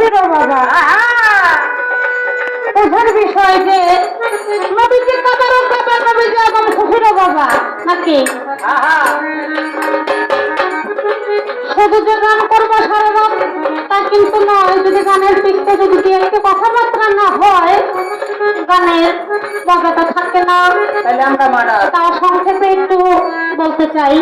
আমাদের বাবা। বোঝার বিষয় যে নবীজি কাবার কাবার নবীজি আগম খুশির বাবা। নাকি? শুধু যে গান করব সারা রাত তা কিন্তু নয়। যদি গানের পিছতে যদি দু একটি কথাবার্তা না হয় গানের মজাটা থাকে না। তাহলে আমরা তা সংক্ষেপে একটু বলতে চাই।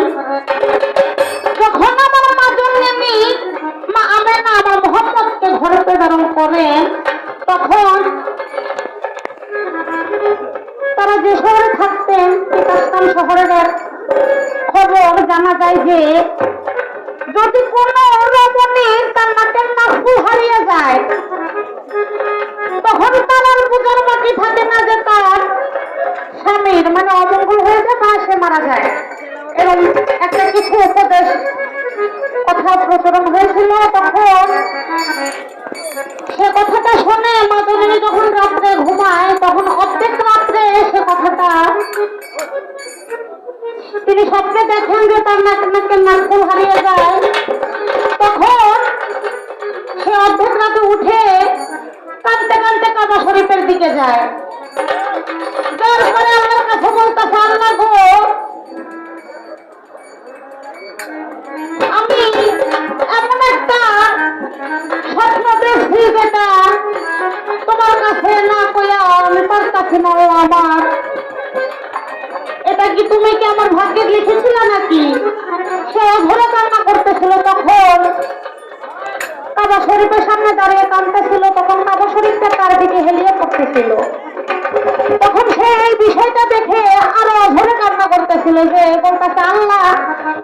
তারা যে শহরে থাকতেন পাকিস্তান শহরের খবর জানা যায় যে যদি কোনো রমণী তার নাকের নাকফুল হারিয়ে যায়, তখন তার আর বোঝার বাকি থাকে না যে তার স্বামীর মানে অমঙ্গল হয়ে যায় বা সে মারা যায়। এবং একটা কিছু উপদেশ, কথা প্রচলন হয়েছিল তখন। সে কথাটা শুনে মাদনী যখন রাত্রে ঘুমায়, তখন তার নাকফুল হারিয়ে যায়, তখন সে অর্ধেক রাতে উঠে কাঁদতে কাঁদতে কাবা শরীফের দিকে যায়। তারপরে আমার কাছে বলতেছে, আল্লাহ গো, আমি এমন একটা স্বপ্ন দেখছি যেটা তোমার কাছে না কইয়া আমি তার কাছে নয় আমার। এটা কি তুমি কি আমার ভাগ্যে লিখেছিলে নাকি? শরীফের সামনে দাঁড়িয়ে কাঁদতেছিল তখন কাবা শরীফটা তার দিকে হেলিয়ে পড়তেছিল। তখন সে এই বিষয়টা দেখে আরও অঝরে কান্না করতেছিল যে, বলতেছে, আল্লাহ,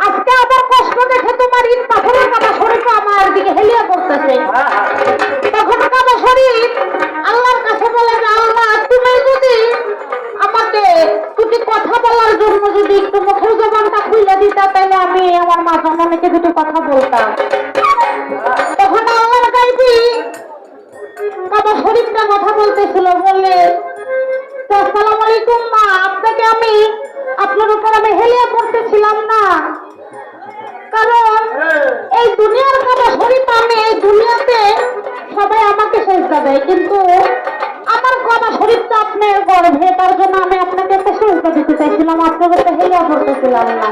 আজকে আবার কষ্ট দেখে তোমার ইট পাথরের কাবা শরীফ আমার দিকে হেলিয়ে পড়তেছে। তখন কাবা শরীফ আল্লাহর কাছে বলে যে, আল্লাহ, তুমি যদি আমাকে দুটি কথা বলার জন্য যদি একটু মুখের জবানটা খুলে দিতা, তাহলে আমি আমার মা জননীকে দুটো কথা বলতাম? শরীফটা কথা বলতেছিল বলে আসসালামু আলাইকুম, মা, আপনাকে আমি, আপনার উপর আমি হেলিয়ে পড়তেছিলাম না। কারণ এই দুনিয়ার কথা শরীফ আমি এই দুনিয়াতে সবাই আমাকে সেজদা দেয়। কিন্তু আমার কাবা শরীফটা আপনার গর্ভে, তার জন্য আমি আপনাকে একটা সেজদা দিতে চাইছিলাম, আপনার উপর হেলিয়ে পড়তেছিলাম না।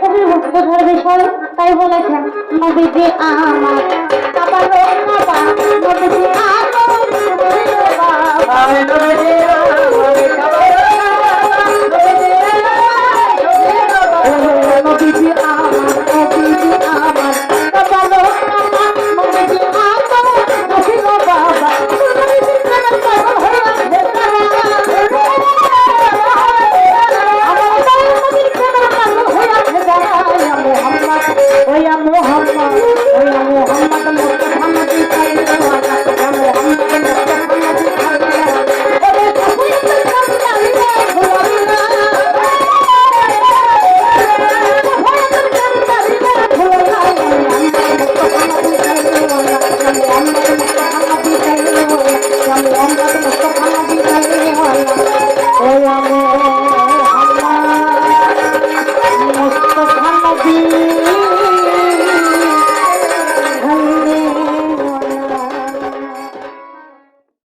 খুবই বোঝার বিষয়। তাই বলেছেন নবীজি আমার আমার আমি নবীজির